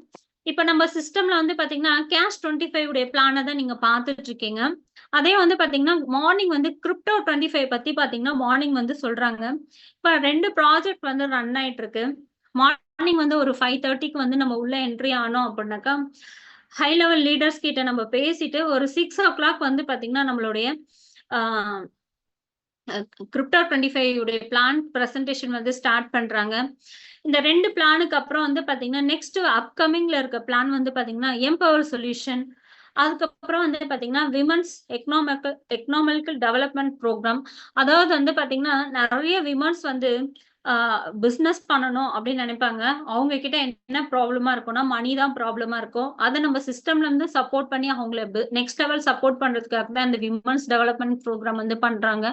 இப்ப நம்ம சிஸ்டம்ல வந்து பார்த்தீங்கன்னா, கேஷ் 25 உடைய பிளானை தான் நீங்க பார்த்துட்டு இருக்கீங்க. அதே வந்து பார்த்தீங்கன்னா, மார்னிங் வந்து கிரிப்டோ 25 பத்தி பார்த்தீங்கன்னா, மார்னிங் வந்து சொல்றாங்க. இப்ப ரெண்டு ப்ராஜெக்ட் வந்து ரன் ஆயிட்டு இருக்கு. மார்னிங் வந்து ஒரு 5:30க்கு வந்து நம்ம உள்ள என்ட்ரி ஆனோம் அப்படின்னாக்கா, ஹை லெவல் லீடர்ஸ் கிட்ட நம்ம பேசிட்டு ஒரு 6:00 வந்து பார்த்தீங்கன்னா, நம்மளுடைய கிரிப்டோ டுவெண்ட்டி ஃபைவ் உடைய பிளான் ப்ரெசன்டேஷன் வந்து ஸ்டார்ட் பண்றாங்க. இந்த ரெண்டு பிளானுக்கு அப்புறம் வந்து பாத்தீங்கன்னா நெக்ஸ்ட் அப்கமிங்ல இருக்க பிளான் வந்து பாத்தீங்கன்னா எம்பவர் சொல்யூஷன். அதுக்கப்புறம் வந்து பாத்தீங்கன்னா women's economical economical development program அதாவது வந்து பாத்தீங்கன்னா நிறைய விமன்ஸ் வந்து ஆ பண்ணணும் அப்படின்னு நினைப்பாங்க அவங்க கிட்ட என்ன ப்ராப்ளமா இருக்கும்னா, மணி தான் ப்ராப்ளமா இருக்கும். அதை நம்ம சிஸ்டம்ல இருந்து சப்போர்ட் பண்ணி அவங்கள நெக்ஸ்ட் லெவல் சப்போர்ட் பண்றதுக்காக தான் இந்த விமன்ஸ் டெவலப்மெண்ட் ப்ரோக்ராம் வந்து பண்றாங்க.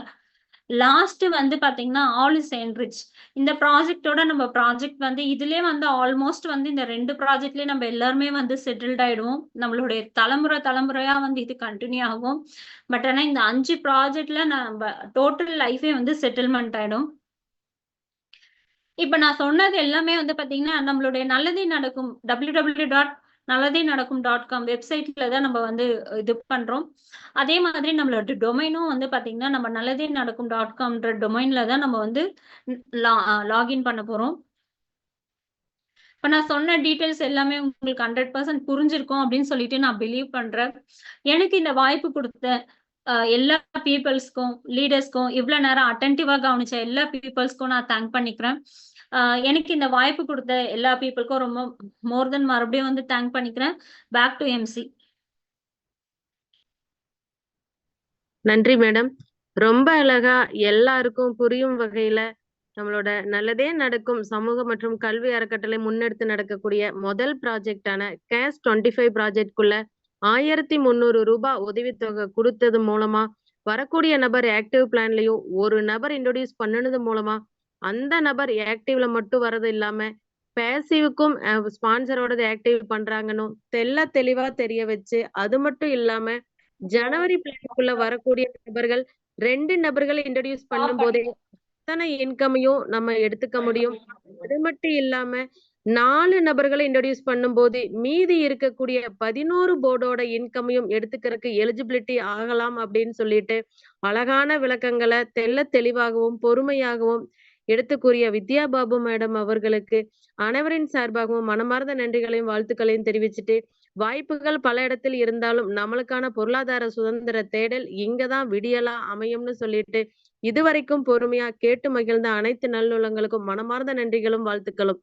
லாஸ்ட் வந்து பாத்தீங்கன்னா ஆல் இஸ் என்ரிச். இந்த ப்ராஜெக்ட்டோட நம்ம ப்ராஜெக்ட் வந்து இதுலயே வந்து ஆல்மோஸ்ட் வந்து இந்த ரெண்டு ப்ராஜெக்ட்லயே நம்ம எல்லாருமே வந்து செட்டில்ட் ஆயிடுவோம். நம்மளுடைய தலைமுறை தலைமுறையா வந்து இது கண்டினியூ ஆகும். பட் ஆனா இந்த அஞ்சு ப்ராஜெக்ட்ல நம்ம டோட்டல் லைஃபே வந்து செட்டில்மெண்ட் ஆயிடும். இப்ப நான் சொன்னது எல்லாமே வந்து பாத்தீங்கன்னா நம்மளுடைய நல்லதே நடக்கும் நல்லதே நடக்கும் டாட் காம் வெப்சைட்ல தான் நம்ம வந்து இது பண்றோம். அதே மாதிரி நம்மளோட டொமைனும் வந்து பாத்தீங்கன்னா நம்ம நல்லதே நடக்கும் டாட் காம்ன்ற டொமைன்ல தான் நம்ம வந்து லாகின் பண்ண போறோம். இப்ப நான் சொன்ன டீட்டெயில்ஸ் எல்லாமே உங்களுக்கு 100% புரிஞ்சிருக்கும் அப்படின்னு சொல்லிட்டு நான் பிலீவ் பண்றேன். எனக்கு இந்த வாய்ப்பு கொடுத்த எல்லா பீப்புள்ஸ்க்கும் லீடர்ஸ்க்கும் இவ்ளோ நேரம் அட்டென்டிவா கவனிச்ச எல்லா பீப்புள்ஸ்க்கும் நான் தேங்க் பண்ணிக்கிறேன். எனக்கு இந்த வாய்ப்பு கொடுத்த எல்லா பீப்புளுக்கும் ரொம்ப மோர் தென் மறுபடியும் வந்து தேங்க் பண்ணிக்கிறேன். Back to MC. நன்றி மேடம். ரொம்ப அழகா எல்லாருக்கும் புரியும் வகையில, நம்மளோட நல்லதே நடக்கும் சமூக மற்றும் கல்வி அறக்கட்டளை முன்னெடுத்து நடக்கக்கூடிய முதல் ப்ராஜெக்ட்டான கேஷ் 25 ப்ராஜெக்ட்குள்ள ஆயிரத்தி முந்நூறு ரூபாய் உதவித்தொகை கொடுத்தது மூலமா, வரக்கூடிய நபர் ஆக்டிவ் பிளான்லயும், ஒரு நபர் இன்ட்ரோடியூஸ் பண்ணுனது மூலமா, அந்த நபர் ஆக்டிவ்ல மட்டும் வர்றது இல்லாம, பேசிவ்க்கும் அ ஸ்பான்சரோடது ஆக்டிவ் பண்றாங்கன்னும் தெள்ள தெளிவா தெரிய வச்சு, அது மட்டும் இல்லாம ஜனவரி பிளான்க்குள்ள வரக்கூடிய நபர்கள் 2 நபர்கள இன்ட்ரோடியூஸ் பண்ணும்போதே, அத்தனை இன்கமையும் நம்ம எடுத்துக்க முடியும். அது மட்டும் இல்லாம 4 நபர்கள இன்ட்ரோடியூஸ் பண்ணும்போது, மீதி இருக்கக்கூடிய 11 போர்டோட இன்கமையும் எடுத்துக்கறக்கு எலிஜிபிலிட்டி ஆகலாம் அப்படின்னு சொல்லிட்டு, அழகான விளக்கங்கள தெள்ள தெளிவாகவும், பொறுமையாகவும் எடுத்து கூறிய வித்யா பாபு மேடம் அவர்களுக்கு அனைவரின் சார்பாகவும் மனமார்ந்த நன்றிகளையும், வாழ்த்துக்களையும் தெரிவிச்சுட்டு, வாய்ப்புகள் பல இடத்தில் இருந்தாலும், நம்மளுக்கான பொருளாதார சுதந்திர தேடல் இங்கதான் விடியலா அமையும்னு சொல்லிட்டு, இதுவரைக்கும் பொறுமையா கேட்டு மகிழ்ந்த அனைத்து நல்லுள்ளங்களுக்கும் மனமார்ந்த நன்றிகளும், வாழ்த்துக்களும்.